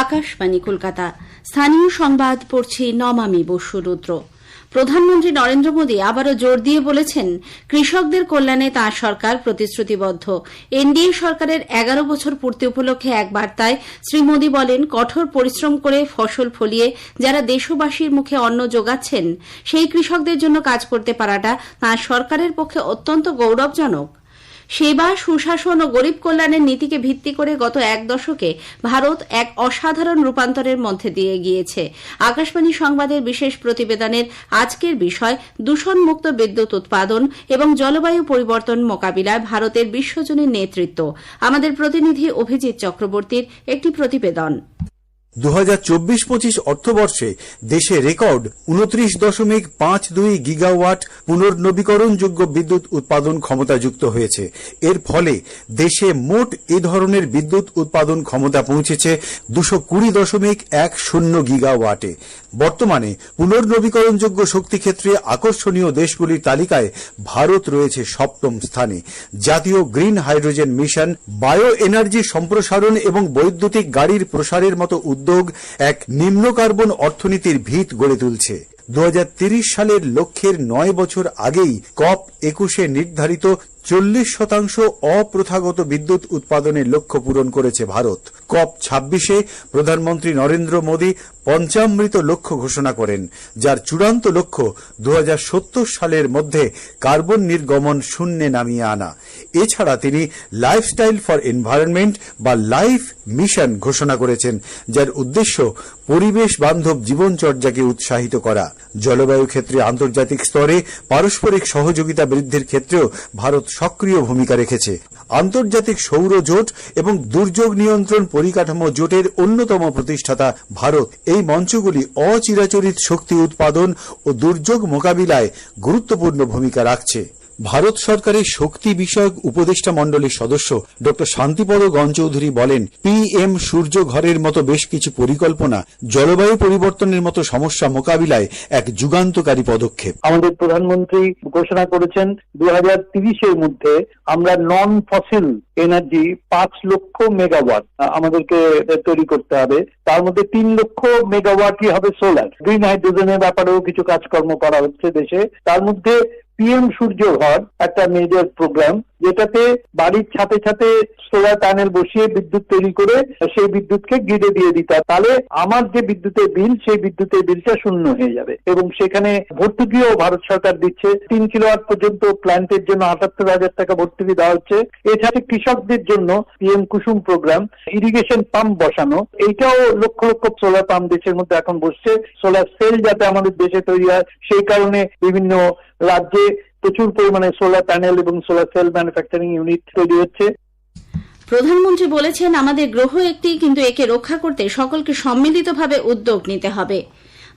আকাশবাণী কলকাতা। স্থানীয় সংবাদ পড়ছি নমামি বসু রুদ্র। প্রধানমন্ত্রী নরেন্দ্র মোদী আবারও জোর দিয়ে বলেছেন, কৃষকদের কল্যাণে তাঁর সরকার প্রতিশ্রুতিবদ্ধ। এনডিএ সরকারের এগারো বছর পূর্তি উপলক্ষে এক বার্তায় শ্রী মোদী বলেন, কঠোর পরিশ্রম করে ফসল ফলিয়ে যারা দেশবাসীর মুখে অন্ন যোগাচ্ছেন, সেই কৃষকদের জন্য কাজ করতে পারাটা তাঁর সরকারের পক্ষে অত্যন্ত গৌরবজনক। সেবা, সুশাসন ও গরিব কল্যাণের নীতিকে ভিত্তি করে গত এক দশকে ভারত এক অসাধারণ রূপান্তরের মধ্যে দিয়ে গিয়েছে। আকাশবাণী সংবাদের বিশেষ প্রতিবেদনের আজকের বিষয়, দূষণমুক্ত বিদ্যুৎ উৎপাদন এবং জলবায়ু পরিবর্তন মোকাবিলায় ভারতের বিশ্বজনীন নেতৃত্ব। আমাদের প্রতিনিধি অভিজিৎ চক্রবর্তীর একটি প্রতিবেদন। দু হাজার অর্থবর্ষে দেশে রেকর্ড উনত্রিশ দশমিক পাঁচ দুই গিগাওয়াট পুনর্নবীকরণযোগ্য বিদ্যুৎ উৎপাদন ক্ষমতাযুক্ত হয়েছে। এর ফলে দেশে মোট এ ধরনের বিদ্যুৎ উৎপাদন ক্ষমতা পৌঁছেছে দুশো কুড়ি দশমিক এক শূন্য গিগাওয়াটে। বর্তমানে পুনর্নবীকরণযোগ্য শক্তি ক্ষেত্রে আকর্ষণীয় দেশগুলির তালিকায় ভারত রয়েছে সপ্তম স্থানে। জাতীয় green hydrogen mission bio energy সম্প্রসারণ এবং বৈদ্যুতিক গাড়ির প্রসারের মতো উদ্যোগ এক নিম্ন কার্বন অর্থনীতির ভিত গড়ে তুলছে। দু সালের লক্ষ্যের নয় বছর আগেই কপ একুশে নির্ধারিত চল্লিশ শতাংশ অপ্রথাগত বিদ্যুৎ উৎপাদনের লক্ষ্য পূরণ করেছে ভারত। কপ ছাব্বিশে প্রধানমন্ত্রী নরেন্দ্র মোদী পঞ্চামৃত লক্ষ্য ঘোষণা করেন, যার চূড়ান্ত লক্ষ্য দু হাজার সত্তর সালের মধ্যে কার্বন নির্গমন শূন্যে নামিয়ে আনা। এছাড়া তিনি লাইফস্টাইল ফর এনভায়রনমেন্ট বা লাইফ মিশন ঘোষণা করেছেন, যার উদ্দেশ্য পরিবেশ বান্ধব জীবনচর্যাকে উৎসাহিত করা। জলবায়ু ক্ষেত্রে আন্তর্জাতিক স্তরে পারস্পরিক সহযোগিতা বৃদ্ধির ক্ষেত্রেও ভারত সক্রিয় ভূমিকা রেখেছে। আন্তর্জাতিক সৌর জোট এবং দুর্যোগ নিয়ন্ত্রণ পরিকাঠামো জোটের অন্যতম প্রতিষ্ঠাতা ভারত। এই মঞ্চগুলি অচিরাচরিত শক্তি উৎপাদন ও দুর্যোগ মোকাবিলায় গুরুত্বপূর্ণ ভূমিকা রাখছে। ভারত সরকারের শক্তি বিষয়ক উপদেষ্টা মণ্ডলীর সদস্য ড শান্তিপদ গঞ্চৌধুরী বলেন পিএম সূর্য ঘরের মতো বেশ কিছু পরিকল্পনা জলবায়ু পরিবর্তনের মতো সমস্যা মোকাবিলায় এক যুগান্তকারী পদক্ষেপ। আমাদের প্রধানমন্ত্রী ঘোষণা করেছেন দু হাজার তিরিশের মধ্যে আমরা নন ফসিল এনার্জি পাঁচ লক্ষ মেগাওয়াট আমাদেরকে তৈরি করতে হবে। তার মধ্যে তিন লক্ষ মেগাওয়াটই হবে সোলার গ্রিন হাইড্রোজেনের ব্যাপারেও কিছু কাজকর্ম করা হচ্ছে দেশে। তার মধ্যে পিএম সূর্য ঘর একটা মেয়েদের প্রোগ্রাম যেটাতে বাড়ির ছাতে ছাতে সোলার প্যানেল বসিয়ে বিদ্যুৎ তৈরি করে সেই বিদ্যুৎকে গ্রিডে দিয়ে দিতে। তাহলে আমার যে বিদ্যুতের বিল সেই বিদ্যুতের বিলটা শূন্য হয়ে যাবে। এবং সেখানে ভর্তুকিও ভারত সরকার দিচ্ছে। তিন কিলোওয়াট পর্যন্ত প্ল্যান্টের জন্য আটাত্তর হাজার টাকা ভর্তুকি দেওয়া হচ্ছে। এছাড়া কৃষকদের জন্য PM Kusum programme irrigation pump বসানো, এইটাও লক্ষ লক্ষ সোলার পাম্প দেশের মধ্যে এখন বসছে। সোলার সেল যাতে আমাদের দেশে তৈরি হয়, সেই কারণে বিভিন্ন রাজ্যে প্রচুর পরিমাণে সোলার প্যানেল এবং সোলার সেল ম্যানুফ্যাকচারিং ইউনিট তৈরি হচ্ছে। প্রধানমন্ত্রী বলেছেন, আমাদের গ্রহ একটি, কিন্তু একে রক্ষা করতে সকলকে সম্মিলিতভাবে উদ্যোগ নিতে হবে।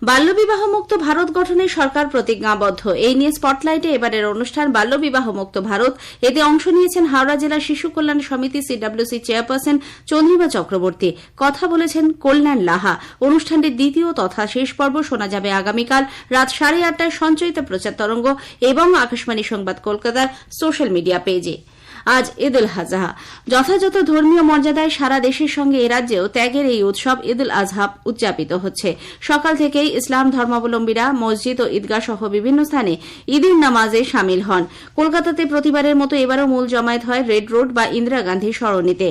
বাল্যবিবাহ মুক্ত ভারত গঠনে সরকার প্রতিজ্ঞাবদ্ধ। এই নিয়ে স্পটলাইটে এবারের অনুষ্ঠান বাল্যবিবাহ মুক্ত ভারত। এতে অংশ নিয়েছেন হাওড়া জেলা শিশু কল্যাণ সমিতি সিডব্লিউসি চেয়ারপারসন চন্দ্রিমা চক্রবর্তী। কথা বলেছেন কল্যাণ লাহা। অনুষ্ঠানটির দ্বিতীয় তথা শেষ পর্ব শোনা যাবে আগামীকাল রাত সাড়ে আটটায় সঞ্চয়িত প্রচার তরঙ্গ এবং আকাশবাণী সংবাদ কলকাতার সোশ্যাল মিডিয়া পেজে। আজ ঈদ উল আজহা। যথাযথ ধর্মীয় মর্যাদায় সারা দেশের সঙ্গে এ রাজ্যেও ত্যাগের এই উৎসব ঈদ উল আজহা উদযাপিত হচ্ছে। সকাল থেকেই ইসলাম ধর্মাবলম্বীরা মসজিদ ও ঈদগাহ সহ বিভিন্ন স্থানে ঈদের নামাজে সামিল হন। কলকাতাতে প্রতিবারের মতো এবারও মূল জমায়েত হয় রেড রোড বা ইন্দিরা গান্ধী সরণিতে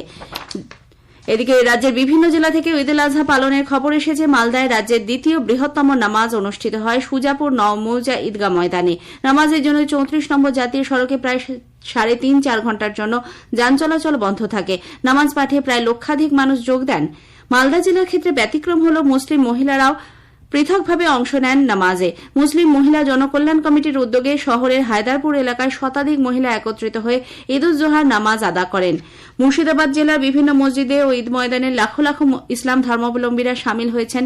এদিকে রাজ্যের বিভিন্ন জেলা থেকে ঈদ উল আজহা পালনের খবর এসেছে। মালদায় রাজ্যের দ্বিতীয় বৃহত্তম নামাজ অনুষ্ঠিত হয় সুজাপুর নওমৌজা ঈদগাহ ময়দানে। নামাজের জন্য চৌত্রিশ নম্বর জাতীয় সড়কে প্রায় সাড়ে তিন, চার ঘণ্টার জন্য যান চলাচল বন্ধ থাকে। নামাজ পাঠে প্রায় লক্ষাধিক মানুষ যোগ দেন। মালদা জেলার ক্ষেত্রে ব্যতিক্রম হল মুসলিম মহিলারাও পৃথকভাবে অংশ নেন নামাজে। মুসলিম মহিলা জনকল্যাণ কমিটির উদ্যোগে শহরের হায়দারপুর এলাকায় শতাধিক মহিলা একত্রিত হয়ে ঈদুজ্জোহার নামাজ আদা করেন। মুর্শিদাবাদ জেলার বিভিন্ন মসজিদে ও ঈদ ময়দানে লাখো লাখো ইসলাম ধর্মাবলম্বীরা সামিল হয়েছেন।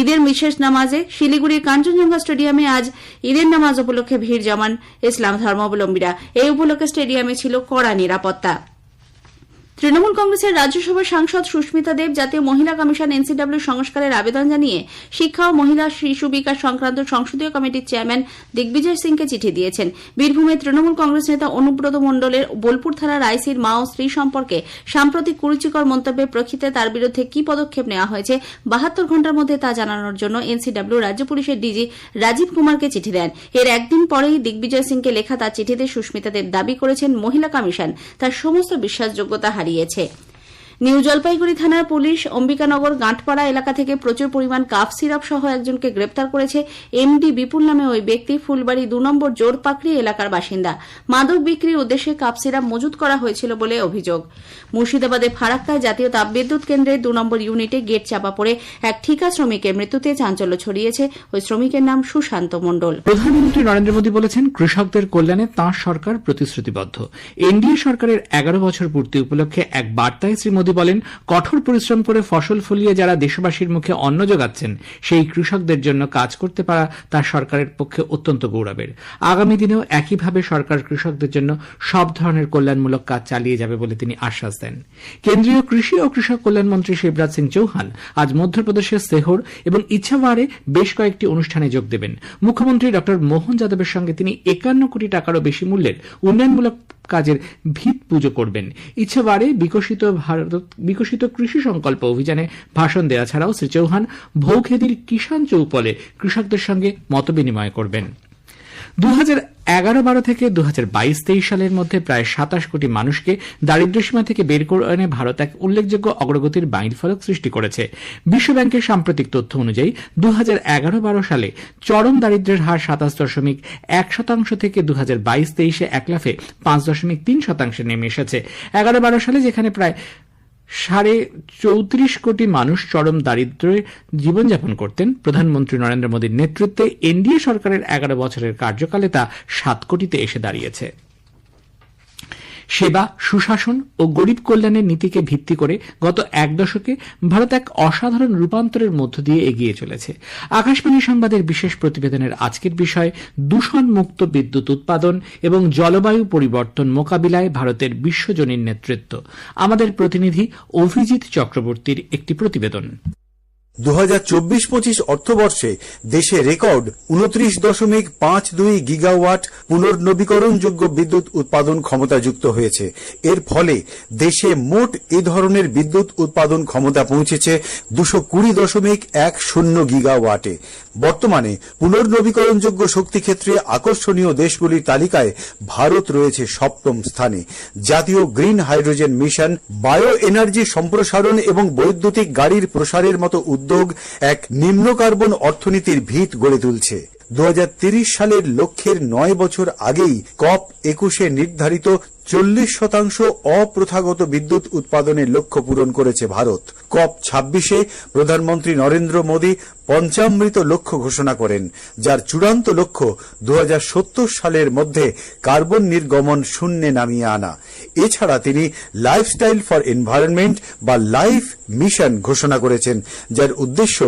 ঈদের বিশেষ নামাজে শিলিগুড়ির কাঞ্চনজঙ্ঘা স্টেডিয়ামে আজ ঈদের নামাজ উপলক্ষে ভিড় জমান ইসলাম ধর্মাবলম্বীরা। এই উপলক্ষে স্টেডিয়ামে ছিল কড়া নিরাপত্তা। তৃণমূল কংগ্রেসের রাজ্যসভার সাংসদ সুস্মিতা দেব জাতীয় মহিলা কমিশন এনসিডব্লিউ সংস্কারের আবেদন জানিয়ে শিক্ষা ও মহিলা শিশু বিকাশ সংক্রান্ত সংসদীয় কমিটির চেয়ারম্যান দিগ্বিজয় সিংকে চিঠি দিয়েছেন। বীরভূমে তৃণমূল কংগ্রেস নেতা অনুব্রত মণ্ডলের বোলপুর থানার আইসির মা ও স্ত্রী সম্পর্কে সাম্প্রতিক কুরুচিকর মন্তব্যের প্রেক্ষিতে তার বিরুদ্ধে কি পদক্ষেপ নেওয়া হয়েছে বাহাত্তর ঘণ্টার মধ্যে তা জানানোর জন্য এনসিডব্লিউ রাজ্য পুলিশের ডিজি রাজীব কুমারকে চিঠি দেন। এর একদিন পরেই দিগ্বিজয় সিংকে লেখা তার চিঠিতে সুস্মিতা দেব দাবি করেছেন মহিলা কমিশন। তার সমস্ত বিশ্বাসযোগ্যতা হারিয়েছে নিউ জলপাইগুড়ি থানার পুলিশ অম্বিকানগর গাঁটপাড়া এলাকা থেকে প্রচুর পরিমাণ কাফ সিরাপ সহ একজনকে গ্রেপ্তার করেছে এমডি বিপুল নামে ওই ব্যক্তি, ফুলবাড়ি দু নম্বর জোরপাকড়ি এলাকার বাসিন্দা। মাদক বিক্রির উদ্দেশ্যে কাপ সিরাপ মজুত করা হয়েছিল বলে অভিযোগ। মুর্শিদাবাদে ফারাক্কায় জাতীয় তাপবিদ্যুৎ কেন্দ্রের দু নম্বর ইউনিটে গেট চাপা পড়ে এক ঠিকা শ্রমিকের মৃত্যুতে চাঞ্চল্য ছড়িয়েছে। ওই শ্রমিকের নাম সুশান্ত মণ্ডল। প্রধানমন্ত্রী নরেন্দ্র মোদী বলেছেন, কৃষকদের কল্যাণে তাঁর সরকার প্রতিশ্রুতিবদ্ধ। এনডিএ সরকারের এগারো বছর পূর্তি উপলক্ষে এক বার্তায় শ্রী মোদী বলেন, কঠোর পরিশ্রম করে ফসল ফলিয়ে যারা দেশবাসীর মুখে অন্ন যোগাচ্ছেন সেই কৃষকদের জন্য কাজ করতে পারা তার সরকারের পক্ষে অত্যন্ত গৌরবের। আগামী দিনেও একইভাবে সরকার কৃষকদের জন্য সব ধরনের কল্যাণমূলক কাজ চালিয়ে যাবে বলে তিনি আশ্বাস দেন। কেন্দ্রীয় কৃষি ও কৃষক কল্যাণ মন্ত্রী শিবরাজ সিং চৌহান আজ মধ্যপ্রদেশের সেহর এবং ইচ্ছাওয়াড়ে বেশ কয়েকটি অনুষ্ঠানে যোগ দেবেন। মুখ্যমন্ত্রী ডক্টর মোহন যাদবের সঙ্গে তিনি একান্ন কোটি টাকারও বেশি মূল্যের উন্নয়নমূলক কাজের ভিত পুজো করবেন। ইচ্ছে বাড়ে বিকশিত ভারত, বিকশিত কৃষি সংকল্প অভিযানে ভাষণ দেওয়া ছাড়াও শ্রী চৌহান ভৌখেদির কিষাণ চৌপলে কৃষকদের সঙ্গে মত বিনিময় করবেন। এগারো বারো থেকে দু হাজার বাইশ তেইশ সালের মধ্যে প্রায় সাতাশ কোটি মানুষকে দারিদ্র্যসীমা থেকে বের করে এনে ভারত এক উল্লেখযোগ্য অগ্রগতির বাইর ফলক সৃষ্টি করেছে। বিশ্বব্যাংকের সাম্প্রতিক তথ্য অনুযায়ী দু হাজার এগারো বারো সালে চরম দারিদ্র্যের হার সাতাশ দশমিক এক শতাংশ থেকে দু হাজার বাইশ তেইশে এক লাফে পাঁচ দশমিক তিন শতাংশে নেমে এসেছে। এগারো বারো সালে যেখানে প্রায় সাড়ে চৌত্রিশ কোটি মানুষ চরম দারিদ্র্যে জীবনযাপন করতেন। প্রধানমন্ত্রী নরেন্দ্র মোদীর নেতৃত্বে এনডিএ সরকারের এগারো বছরের কার্যকালে তা সাত কোটিতে এসে দাঁড়িয়েছে। সেবা, সুশাসন ও গরিব কল্যাণের নীতিকে ভিত্তি করে গত এক দশকে ভারত এক অসাধারণ রূপান্তরের মধ্য দিয়ে এগিয়ে চলেছে। আকাশবাণী সংবাদের বিশেষ প্রতিবেদনের আজকের বিষয়, দূষণ মুক্ত বিদ্যুৎ উৎপাদন এবং জলবায়ু পরিবর্তন মোকাবিলায় ভারতের বিশ্বজনীন নেতৃত্ব। আমাদের প্রতিনিধি অভিজিৎ চক্রবর্তীর একটি প্রতিবেদন। দু হাজার চব্বিশ পঁচিশ অর্থবর্ষে দেশে রেকর্ড উনত্রিশ দশমিক পাঁচ দুই গিগাওয়াট পুনর্নবীকরণযোগ্য বিদ্যুৎ উৎপাদন ক্ষমতা যুক্ত হয়েছে। এর ফলে দেশে মোট এ ধরনের বিদ্যুৎ উৎপাদন ক্ষমতা পৌঁছেছে দুশো কুড়ি দশমিক এক শূন্য গিগাওয়াটে। বর্তমানে পুনর্নবীকরণযোগ্য শক্তি ক্ষেত্রে আকর্ষণীয় দেশগুলির তালিকায় ভারত রয়েছে সপ্তম স্থানে। জাতীয় green hydrogen mission bio energy সম্প্রসারণ এবং বৈদ্যুতিক গাড়ির প্রসারের মতো উদ্যোগ এক নিম্ন কার্বন অর্থনীতির ভিত গড়ে তুলছে। দু সালের লক্ষ্যের নয় বছর আগেই কপ একুশে নির্ধারিত চল্লিশ শতাংশ অপ্রথাগত বিদ্যুৎ উৎপাদনের লক্ষ্য পূরণ করেছে ভারত। কপ ছাব্বিশে প্রধানমন্ত্রী নরেন্দ্র মোদী পঞ্চামৃত লক্ষ্য ঘোষণা করেন, যার চূড়ান্ত লক্ষ্য দু হাজার সত্তর সালের মধ্যে কার্বন নির্গমন শূন্যে নামিয়ে আনা। এছাড়া তিনি লাইফস্টাইল ফর এনভায়রনমেন্ট বা লাইফ মিশন ঘোষণা করেছেন, যার উদ্দেশ্য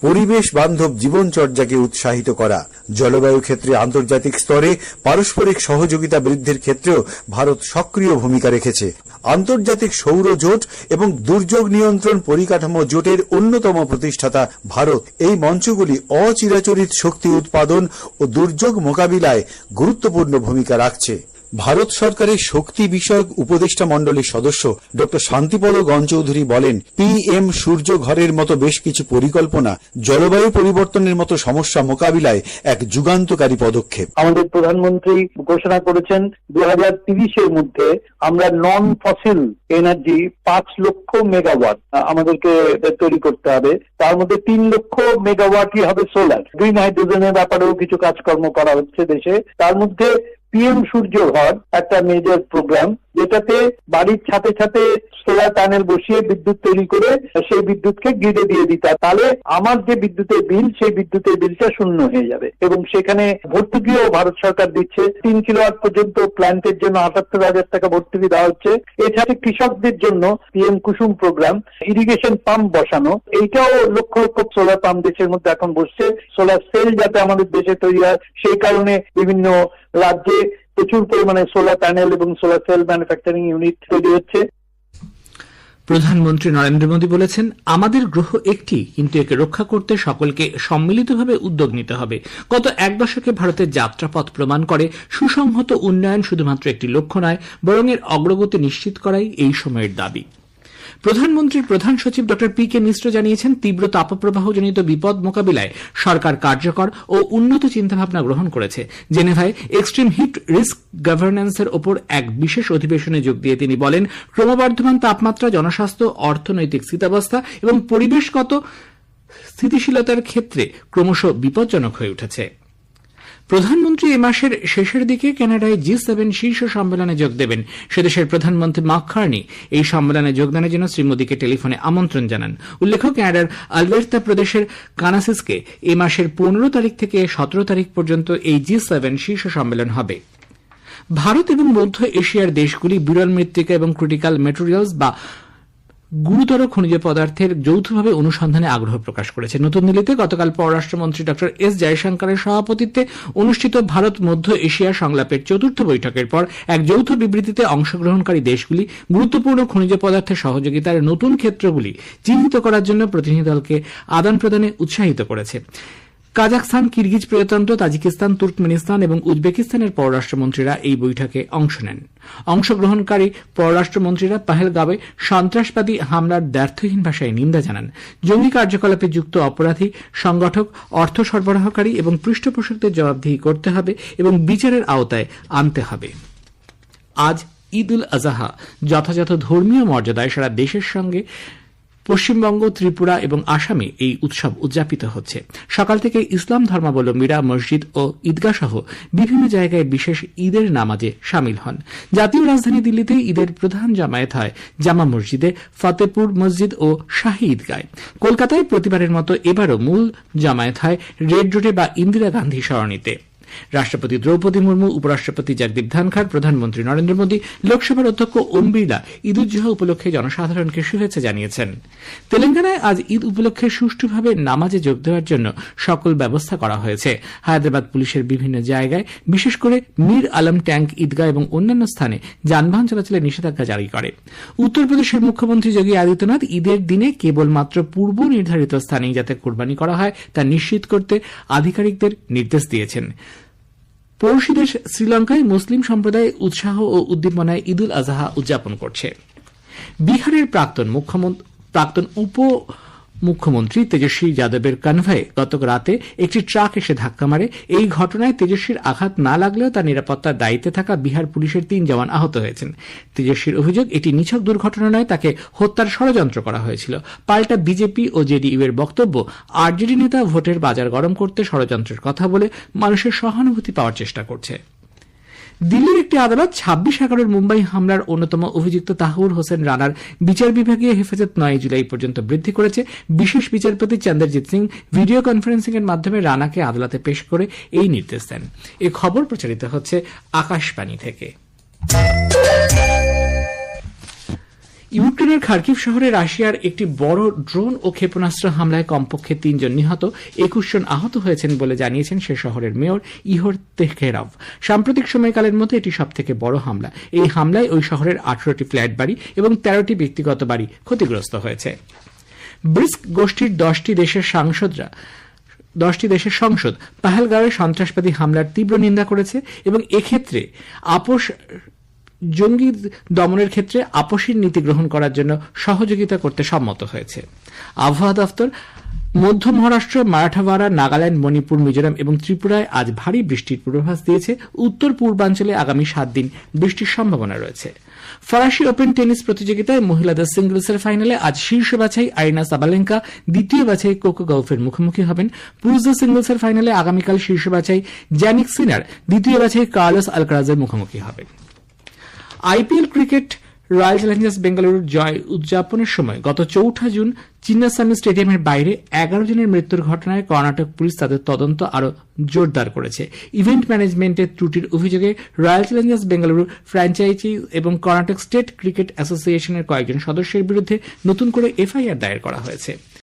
পরিবেশ বান্ধব জীবনচর্যাকে উৎসাহিত করা। জলবায়ু ক্ষেত্রে আন্তর্জাতিক স্তরে পারস্পরিক সহযোগিতা বৃদ্ধির ক্ষেত্রেও ভারত সক্রিয় ভূমিকা রেখেছে। আন্তর্জাতিক সৌর জোট এবং দুর্যোগ নিয়ন্ত্রণ পরিকাঠামো জোটের অন্যতম প্রতিষ্ঠাতা ভারত। এই মঞ্চগুলি অচিরাচরিত শক্তি উৎপাদন ও দুর্যোগ মোকাবিলায় গুরুত্বপূর্ণ ভূমিকা রাখছে। ভারত সরকারের শক্তি বিষয়ক উপদেষ্টা মণ্ডলীর সদস্য ড শান্তিপদ গঞ্চৌধুরী বলেন পিএম সূর্য ঘরের মতো বেশ কিছু পরিকল্পনা জলবায়ু পরিবর্তনের মতো সমস্যা মোকাবিলায় এক যুগান্তকারী পদক্ষেপ। আমাদের প্রধানমন্ত্রী ঘোষণা করেছেন দু হাজার তিরিশের মধ্যে আমরা নন ফসিল এনার্জি পাঁচ লক্ষ মেগাওয়াট আমাদেরকে তৈরি করতে হবে। তার মধ্যে তিন লক্ষ মেগাওয়াটই হবে সোলার গ্রিন হাইড্রোজেনের ব্যাপারেও কিছু কাজকর্ম করা হচ্ছে দেশে। তার মধ্যে পিএম সূর্য ঘর একটা মেজর প্রোগ্রাম যেটাতে বাড়ির ছাতে ছাতে সোলার প্যানেল বসিয়ে বিদ্যুৎ তৈরি করে সেই বিদ্যুৎকে গ্রিডে দিয়ে দিতে। তাহলে আমার যে বিদ্যুতের বিল সেই বিদ্যুতের বিলটা শূন্য হয়ে যাবে। এবং সেখানে ভর্তুকিও ভারত সরকার দিচ্ছে। তিন কিলোওয়াট পর্যন্ত প্ল্যান্টের জন্য আটাত্তর হাজার টাকা ভর্তুকি দেওয়া হচ্ছে। এছাড়া কৃষকদের জন্য PM Kusum programme irrigation pump বসানো। এইটাও লক্ষ লক্ষ সোলার পাম্প দেশের মধ্যে এখন বসছে। সোলার সেল যাতে আমাদের দেশে তৈরি হয়, সেই কারণে বিভিন্ন রাজ্যে প্রচুর পরিমাণে সোলার প্যানেল এবং সোলার সেল ম্যানুফ্যাকচারিং ইউনিট তৈরি হচ্ছে। প্রধানমন্ত্রী নরেন্দ্র মোদী বলেছেন, আমাদের গ্রহ একটি, কিন্তু একে রক্ষা করতে সকলকে সম্মিলিতভাবে উদ্যোগ নিতে হবে। গত এক দশকে ভারতের যাত্রাপথ প্রমাণ করে, সুসংহত উন্নয়ন শুধুমাত্র একটি লক্ষ্য নয়, বরং এর অগ্রগতি নিশ্চিত করাই এই সময়ের দাবি। প্রধানমন্ত্রীর প্রধান সচিব ড পি কে মিশ্র জানিয়েছেন, তীব্র তাপপ্রবাহজনিত বিপদ মোকাবিলায় সরকার কার্যকর ও উন্নত চিন্তাভাবনা গ্রহণ করেছে। জেনেভায় এক্সট্রিম হিট রিস্ক গভর্নেন্সের ওপর এক বিশেষ অধিবেশনে যোগ দিয়ে তিনি বলেন, ক্রমবর্ধমান তাপমাত্রা, জনস্বাস্থ্য, অর্থনৈতিক স্থিতাবস্থা এবং পরিবেশগত স্থিতিশীলতার ক্ষেত্রে ক্রমশ বিপজ্জনক হয়ে উঠেছে। প্রধানমন্ত্রী এ মাসের শেষের দিকে কানাডায় জি সেভেন শীর্ষ সম্মেলনে যোগ দেবেন। সেদেশের প্রধানমন্ত্রী মার্ক কার্নি এই সম্মেলনে যোগদানের জন্য শ্রী মোদীকে টেলিফোনে আমন্ত্রণ জানান। উল্লেখ্য, কানাডার আলবের্তা প্রদেশের কানাসিসকে এ মাসের পনেরো তারিখ থেকে সতেরো তারিখ পর্যন্ত এই জি সেভেন শীর্ষ সম্মেলন হবে। ভারত এবং মধ্য এশিয়ার দেশগুলি বিরল মৃত্তিকা এবং ক্রিটিক্যাল মেটেরিয়ালস বা গুরুতর খনিজ পদার্থের যৌথভাবে অনুসন্ধানে আগ্রহ প্রকাশ করেছে। নতুন দিল্লিতে গতকাল পররাষ্ট্রমন্ত্রী ড এস জয়শঙ্করের সভাপতিত্বে অনুষ্ঠিত ভারত মধ্য এশিয়া সংলাপের চতুর্থ বৈঠকের পর এক যৌথ বিবৃতিতে অংশগ্রহণকারী দেশগুলি গুরুত্বপূর্ণ খনিজ পদার্থের সহযোগিতার নতুন ক্ষেত্রগুলি চিহ্নিত করার জন্য প্রতিনিধি দলকে আদান প্রদানে উৎসাহিত করেছে। কাজাকস্তান কিরগিজ প্রজাতন্ত্র, তাজিকিস্তান, তুর্কমেনিস্তান এবং উজবেকিস্তানের পররাষ্ট্রমন্ত্রীরা এই বৈঠকে অংশ নেন। অংশগ্রহণকারী পররাষ্ট্রমন্ত্রীরা পাহেলগাঁওয়ে সন্ত্রাসবাদী হামলার দ্ব্যর্থহীন ভাষায় নিন্দা জানান। জঙ্গি কার্যকলাপে যুক্ত অপরাধী, সংগঠক, অর্থ সরবরাহকারী এবং পৃষ্ঠপোষকদের জবাবদিহি করতে হবে এবং বিচারের আওতায় আনতে হবে। আজ ঈদ উল আজহা যথাযথ ধর্মীয় মর্যাদায় সারা দেশের সঙ্গে পশ্চিমবঙ্গ, ত্রিপুরা এবং আসামে এই উৎসব উদযাপিত হচ্ছে। সকাল থেকে ইসলাম ধর্মাবলম্বীরা মসজিদ ও ঈদগাহ সহ বিভিন্ন জায়গায় বিশেষ ঈদের নামাজে সামিল হন। জাতীয় রাজধানী দিল্লিতে ঈদের প্রধান জামায়াত হয় জামা মসজিদে ফতেপুর মসজিদ ও শাহী ঈদগায়। কলকাতায় প্রতিবারের মতো এবারও মূল জামায়াত হয় রেড রোডে বা ইন্দিরা গান্ধী সরণিতে। রাষ্ট্রপতি দ্রৌপদী মুর্মু, উপরাষ্ট্রপতি জগদীপ ধনখড়, প্রধানমন্ত্রী নরেন্দ্র মোদী, লোকসভার অধ্যক্ষ ওম বিড়লা ঈদ উজ্জোহা উপলক্ষে জনসাধারণকে শুভেচ্ছা জানিয়েছেন। তেলেঙ্গানায় আজ ঈদ উপলক্ষে সুষ্ঠুভাবে নামাজে যোগ দেওয়ার জন্য সকল ব্যবস্থা করা হয়েছে। হায়দ্রাবাদ পুলিশের বিভিন্ন জায়গায় বিশেষ করে মীর আলম ট্যাঙ্ক ঈদগাহ এবং অন্যান্য স্থানে যানবাহন চলাচলের নিষেধাজ্ঞা জারি করে। উত্তরপ্রদেশের মুখ্যমন্ত্রী যোগী আদিত্যনাথ ঈদের দিনে কেবলমাত্র পূর্ব নির্ধারিত স্থানেই যাতে কোরবানি করা হয় তা নিশ্চিত করতে আধিকারিকদের নির্দেশ দিয়েছেন। পড়শি দেশ শ্রীলঙ্কায় মুসলিম সম্প্রদায় উৎসাহ ও উদ্দীপনায় ঈদ উল আজহা উদযাপন করছে। বিহারের প্রাক্তন মুখ্যমন্ত্রী প্রাক্তন উপ মুখ্যমন্ত্রী তেজস্বী যাদবের কনভয়ে গত রাতে একটি ট্রাক এসে ধাক্কা মারে। এই ঘটনায় তেজস্বীর আঘাত না লাগলেও তার নিরাপত্তার দায়িত্বে থাকা বিহার পুলিশের তিন জওয়ান আহত হয়েছেন। তেজস্বীর অভিযোগ, এটি নিছক দুর্ঘটনা নয়, তাকে হত্যার ষড়যন্ত্র করা হয়েছিল। পাল্টা বিজেপি ও জেডিইউ এর বক্তব্য, আরজেডি নেতা ভোটের বাজার গরম করতে ষড়যন্ত্রের কথা বলে মানুষের সহানুভূতি পাওয়ার চেষ্টা করছে। দিল্লির একটি আদালত ছাব্বিশ এগারোর মুম্বাই হামলার অন্যতম অভিযুক্ত তাহুর হোসেন রানার বিচার বিভাগীয় হেফাজত নয় জুলাই পর্যন্ত বৃদ্ধি করেছে। বিশেষ বিচারপতি চন্দ্রজিৎ সিং ভিডিও কনফারেন্সিং এর মাধ্যমে রানাকে আদালতে পেশ করে এই নির্দেশ দেন। এ খবর প্রচারিত হচ্ছে আকাশবাণী থেকে। ইউক্রেনের খার্কিভ শহরে রাশিয়ার একটি বড় ড্রোন ও ক্ষেপণাস্ত্র হামলায় কমপক্ষে তিনজন নিহত একুশ জন আহত হয়েছেন বলে জানিয়েছেন সে শহরের মেয়র ইহর তেখেরভ সাম্প্রতিক সময়কালের মধ্যে এটি সবথেকে বড় হামলা। এই হামলায় ওই শহরের আঠারোটি ফ্ল্যাট বাড়ি এবং তেরোটি ব্যক্তিগত বাড়ি ক্ষতিগ্রস্ত হয়েছে। ব্রিস্ক গোষ্ঠীর দশটি দেশের সাংসদরা দশটি দেশের সংসদ পাহেলগাঁওয়ে সন্ত্রাসবাদী হামলার তীব্র নিন্দা করেছে এবং এক্ষেত্রে আপোষ জঙ্গি দমনের ক্ষেত্রে আপসীর নীতি গ্রহণ করার জন্য সহযোগিতা করতে সম্মত হয়েছে। আবহাওয়া দফতর, মধ্য মহারাষ্ট্র মারাঠাওয়াড়া নাগাল্যান্ড, মণিপুর, মিজোরাম এবং ত্রিপুরায় আজ ভারী বৃষ্টির পূর্বাভাস দিয়েছে। উত্তর পূর্বাঞ্চলে আগামী সাত দিন বৃষ্টির সম্ভাবনা রয়েছে। ফরাসি ওপেন টেনিস প্রতিযোগিতায় মহিলাদের সিঙ্গলসের ফাইনালে আজ শীর্ষ বাছাই আরিনা সাবালেঙ্কা, দ্বিতীয় বাছাই কোকো গৌফের মুখোমুখি হবেন। পুরুষদের সিঙ্গলসের ফাইনালে আগামীকাল শীর্ষ বাছাই জ্যানিক সিনার, দ্বিতীয় বাছাই কার্লোস আলকারাজের মুখোমুখি হবেন আইপিএল ক্রিকেট রয়্যাল চ্যালেঞ্জার্স বেঙ্গালুরুর জয় উদযাপনের সময় গত চৌঠা জুন চিন্নাস্বামী স্টেডিয়ামের বাইরে এগারো জনের মৃত্যুর ঘটনায় কর্ণাটক পুলিশ তাদের তদন্ত আরও জোরদার করেছে। ইভেন্ট ম্যানেজমেন্টের ত্রুটির অভিযোগে রয়্যাল চ্যালেঞ্জার্স বেঙ্গালুরু ফ্র্যাঞ্চাইজি এবং কর্ণাটক স্টেট ক্রিকেট অ্যাসোসিয়েশনের কয়েকজন সদস্যের বিরুদ্ধে নতুন করে এফআইআর দায়ের করা হয়েছে।